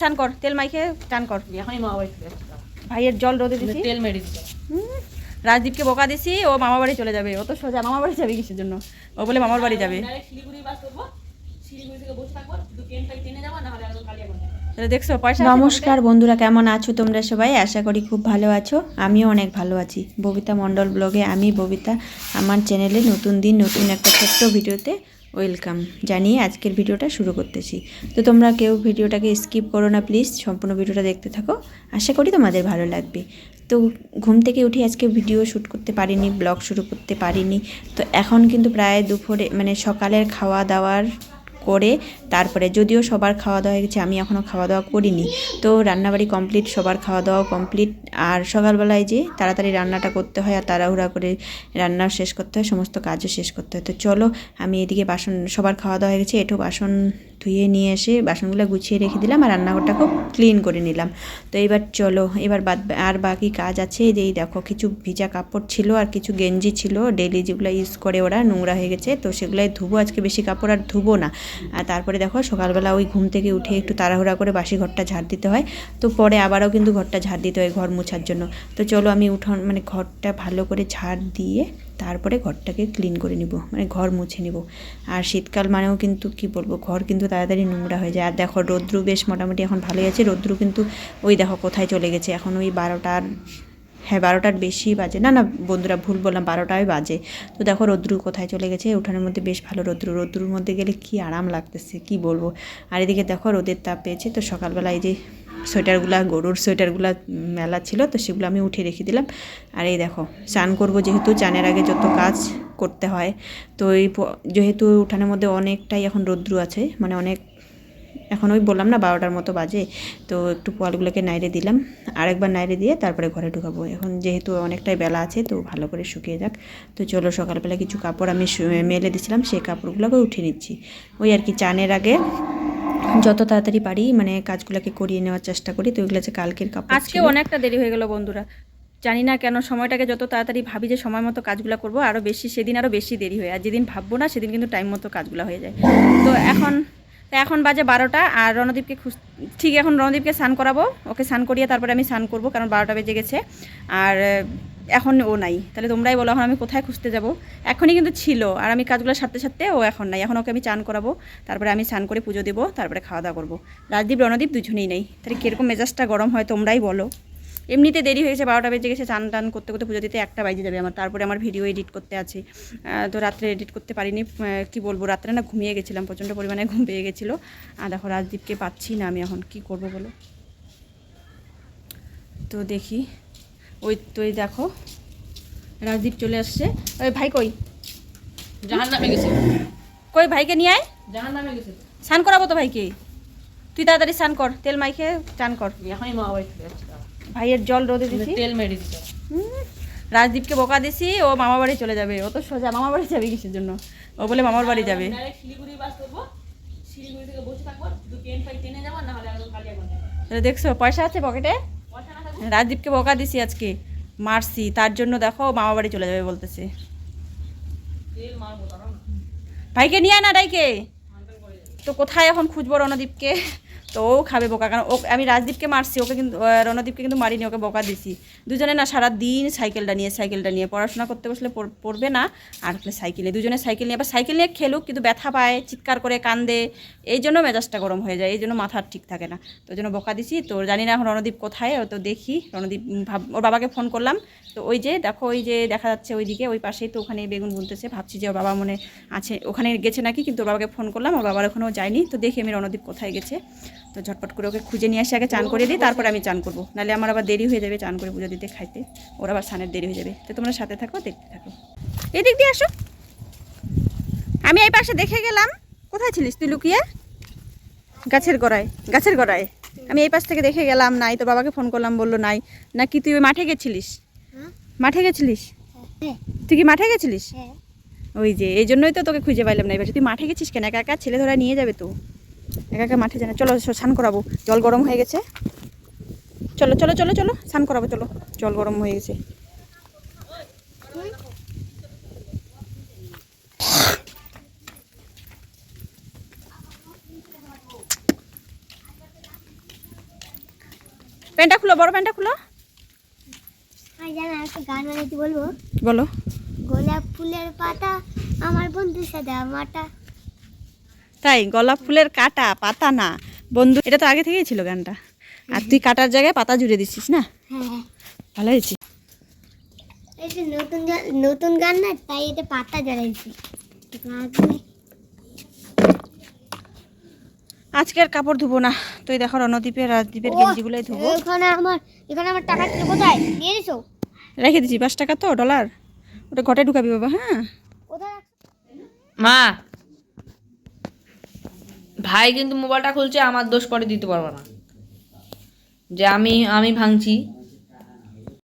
চান কর তেল মাইখে চান কর। ভাইয়ের জল রোদে দিছি। তেল মেরে হুম, রাজদীপকে বোকা দিছি ও মামা বাড়ি চলে যাবে। ও তো সোজা মামা বাড়ি যাবে কিসের জন্য? ও বলে মামার বাড়ি যাবে। নমস্কার বন্ধুরা কেমন আছো তোমরা সবাই? আশা করি খুব ভালো আছো। আমিও অনেক ভালো আছি। ববিতা মণ্ডল ব্লগে আমি ববিতা আমার চ্যানেলে নতুন দিন নতুন একটা ছোট্ট ভিডিওতে ওয়েলকাম জানিয়ে আজকের ভিডিওটা শুরু করতেছি। তো তোমরা কেউ ভিডিওটাকে স্কিপ করো না, প্লিজ। সম্পূর্ণ ভিডিওটা দেখতে থাকো। আশা করি তোমাদের ভালো লাগবে। তো ঘুম থেকে উঠে আজকে ভিডিও শ্যুট করতে পারিনি, ব্লগ শুরু করতে পারিনি। তো এখন কিন্তু প্রায় দুপুরে মানে সকালের খাওয়া দাওয়ার করে তারপরে যদিও সবার খাওয়া দাওয়া হয়ে গেছে, আমি এখনও খাওয়া দাওয়া করিনি। তো রান্নাবাড়ি কমপ্লিট সবার খাওয়া দাওয়া কমপ্লিট আর সকালবেলায় যে তাড়াতাড়ি রান্নাটা করতে হয় আর তাড়াহুড়া করে রান্না শেষ করতে হয়, সমস্ত কাজও শেষ করতে হয়। তো চলো, আমি এদিকে বাসন, সবার খাওয়া দাওয়া হয়ে গেছে এটু বাসন ধুয়ে নিয়ে এসে বাসনগুলো গুছিয়ে রেখে দিলাম আর রান্নাঘরটা খুব ক্লিন করে নিলাম। তো এবার চলো, এবার বাদ আর বাকি কাজ আছে যে দেখো কিছু ভিজা কাপড় ছিল আর কিছু গেঞ্জি ছিল। ডেলি যেগুলো ইউজ করে ওরা নোংরা হয়ে গেছে, তো সেগুলোই ধুবো। আজকে বেশি কাপড় আর ধুবো না। আর তারপরে দেখো সকালবেলা ওই ঘুম থেকে উঠে একটু তাড়াহুড়া করে বাসি ঘরটা ঝাড় দিতে হয়। তো পরে আবারও কিন্তু ঘরটা ঝাড় দিতে হয় ঘর মোছার জন্য। তো চলো আমি উঠোন মানে ঘরটা ভালো করে ঝাড় দিয়ে তারপরে ঘরটাকে ক্লিন করে নিব মানে ঘর মুছে নিব। আর শীতকাল মানেও কিন্তু কি বলব, ঘর কিন্তু তাড়াতাড়ি নোংরা হয়ে যায়। আর দেখো, রৌদ্রু বেশ মোটামুটি এখন ভালোই আছে। রৌদ্রু কিন্তু ওই দেখো কোথায় চলে গেছে? এখন ওই বারোটার হ্যাঁ বারোটার বেশি বাজে। না না, বন্ধুরা, ভুল বললাম, বারোটায় বাজে। তো দেখো, রৌদ্রু কোথায় চলে গেছে? উঠানের মধ্যে বেশ ভালো রৌদ্রু। রৌদ্রুর মধ্যে গেলে কি আরাম লাগতেছে, কি বলব? আর এদিকে দেখো, রোদের তাপ পেয়েছে। তো সকালবেলা এই যে সোয়েটারগুলা, গরুর সোয়েটারগুলো মেলা ছিল, তো সেগুলো আমি উঠে রেখে দিলাম। আর এই দেখো চান করব যেহেতু, চানের আগে যত কাজ করতে হয়। তো এই যেহেতু উঠানের মধ্যে অনেকটাই এখন রৌদ্রু আছে মানে অনেক এখন ওই বললাম না বারোটার মতো বাজে তো একটু পোয়ালগুলোকে নাইড়ে দিলাম আরেকবার নাইড়ে দিয়ে তারপরে ঘরে ঢুকাবো। এখন যেহেতু অনেকটাই বেলা আছে তো ভালো করে শুকিয়ে যাক। তো চলো সকালবেলা কিছু কাপড় আমি মেলে দিয়েছিলাম সেই কাপড়গুলোকে উঠিয়ে নিচ্ছি। ওই আর কি চানের আগে যত তাড়াতাড়ি পারি মানে কাজগুলোকে করিয়ে নেওয়ার চেষ্টা করি তো ওইগুলো হচ্ছে কালকের কাপড় আজকে অনেকটা দেরি হয়ে গেল বন্ধুরা। জানি না কেন সময়টাকে যত তাড়াতাড়ি ভাবি যে সময় মতো কাজগুলো করব আরও বেশি সেদিন আরও বেশি দেরি হয় আর যেদিন ভাববো না সেদিন কিন্তু টাইম মতো কাজগুলো হয়ে যায়। তো এখন তো এখন বাজে বারোটা আর রণদীপকে ঠিক এখন রণদীপকে স্নান করাবো। ওকে স্নান করিয়ে তারপরে আমি স্নান করব, কারণ বারোটা বেজে গেছে। আর এখন ও নাই। তাহলে তোমরাই বলো, এখন আমি কোথায় খুঁজতে যাব? এখনই কিন্তু ছিল, আর আমি কাজগুলো সারতে সারতে ও এখন নাই। এখন ওকে আমি চান করাবো, তারপরে আমি স্নান করে পুজো দেবো, তারপরে খাওয়া দাওয়া করব। রাজদীপ, রণদীপ দুজনেই নেই। তাহলে কীরকম মেজাজটা গরম হয় তোমরাই বলো। এমনিতে দেরি হয়েছে বারোটা বেজে গেছে চান টান করতে করতে পুজো দিতে একটা বাজে যাবে আমার। তারপরে আমার ভিডিও এডিট করতে আছে। তো রাত্রে এডিট করতে পারিনি। কি বলব রাত্রে না ঘুমিয়ে গেছিলাম প্রচণ্ড পরিমাণে ঘুম পেয়ে গেছিল। আর দেখো রাজদীপকে পাচ্ছি না আমি এখন কি করব বলো? তো দেখি। ওই তো দেখো রাজদীপ চলে আসছে। ওই ভাই কই? জাহান নামে গেছে। কই ভাইকে নিয়ে আয়। জাহান নামে গেছে। স্নান করাবো তো ভাইকে? তুই তাড়াতাড়ি স্নান কর তেল মাইখে চান কর। ভাইয়ের জল রোদে দিছি। তেল মেরে হুম, রাজদীপকে বোকা দিছি ও মামা বাড়ি চলে যাবে। ও তো সোজা মামা বাড়ি যাবে কিসের জন্য? ও বলে মামার বাড়ি যাবে। দেখছ পয়সা আছে পকেটে? রাজদীপকে বোকা দিছি আজকে মারছি তার জন্য দেখো মামা বাড়ি চলে যাবে বলতেছে। ভাইকে নিয়ে আয় না ডাইকে তো কোথায় এখন খুঁজবো রণদীপকে? তো ও খাবে বোকা। কারণ ও আমি রাজদীপকে মারছি, ওকে কিন্তু রণদীপকে কিন্তু মারিনি, ওকে বোকা দিছি। দুজনে না সারা দিন সাইকেলটা নিয়ে সাইকেলটা নিয়ে পড়াশোনা করতে বসলে পড়- পড়বে না, আর হলে সাইকেলে। দুজনে সাইকেল নিয়ে, আবার সাইকেল নিয়ে খেলুক, কিন্তু ব্যথা পায়, চিৎকার করে কান্দে, এই জন্য মেজাজটা গরম হয়ে যায়, এই জন্য মাথা ঠিক থাকে না। তো জন্য বোকা দিছি। তো জানি না এখন রণদীপ কোথায়, ও তো দেখি। রণদীপ ভাব ওর বাবাকে ফোন করলাম। তো ওই যে, দেখো, ওই যে দেখা যাচ্ছে ওইদিকে, ওই পাশেই তো ওখানে বেগুন বুনতেছে। ভাবছি যে ওর বাবা মনে আছে, ওখানে গেছে নাকি, কিন্তু ওর বাবাকে ফোন করলাম, ওর বাবার ওখানেও যায়নি। তো দেখি আমি রণদীপ কোথায় গেছে। তো ঝটপট করে ওকে খুঁজে নিয়ে আসি আগে চান করে দিই তারপরে আমি চান করব। নাহলে আমার আবার দেরি হয়ে যাবে চান করে পুজো দিতে খাইতে। ওর আবার স্নানের দেরি হয়ে যাবে। তো তোমরা সাথে থাকো দেখতে থাকো। এদিক দিয়ে আসো। আমি এই পাশে দেখে গেলাম। কোথায় ছিলিস তুই লুকিয়ে? গাছের গোড়ায় গাছের গোড়ায়। আমি এই পাশ থেকে দেখে গেলাম নাই তোর বাবাকে ফোন করলাম বলল নাই। নাকি তুই ওই মাঠে গেছিলিস? মাঠে গেছিলিস? তুই কি মাঠে গেছিলিস? ওই যে এই জন্যই তো তোকে খুঁজে পাইলাম না এবার তুই মাঠে গেছিস কেন? একা একা ছেলে ধরা নিয়ে যাবে তো। একা একা মাঠে জানা চলো স্নান করাবো। জল গরম হয়ে গেছে। চলো চলো চলো চলো স্নান করাবো চলো। জল গরম হয়ে গেছে। প্যান্টটা খুলো বড় প্যান্টটা খুলো। গান বানাইতে বলব। বলো। গোলাপ ফুলের পাতা আমার বন্ধু সাদা মাটা তাই গোলাপ ফুলের কাটা পাতা না। বন্ধু এটা তো আগে থেকেই ছিল গানটা। আর তুই কাটার জায়গায় পাতা জুড়ে দিচ্ছিস না? হ্যাঁ ভালো হয়েছে। নতুন গান নতুন গান না তাই এটা পাতা জড়াইছি আজকের কাপড় ধুবো না। তুই দেখো রণদ্বীপের রাজদ্বীপের গেঞ্জিগুলোই ধুবো। এখানে আমার এখানে আমার টাকা ছিল কোথায় দিয়ে দিছো রেখে দিচ্ছি পাঁচ টাকা তো ডলার ওটা ঘটে ঢুকাবি বাবা হ্যাঁ? মা ভাই কিন্তু মোবাইলটা খুলছে আমার দোষ পরে দিতে পারব না। যে আমি আমি ভাঙছি।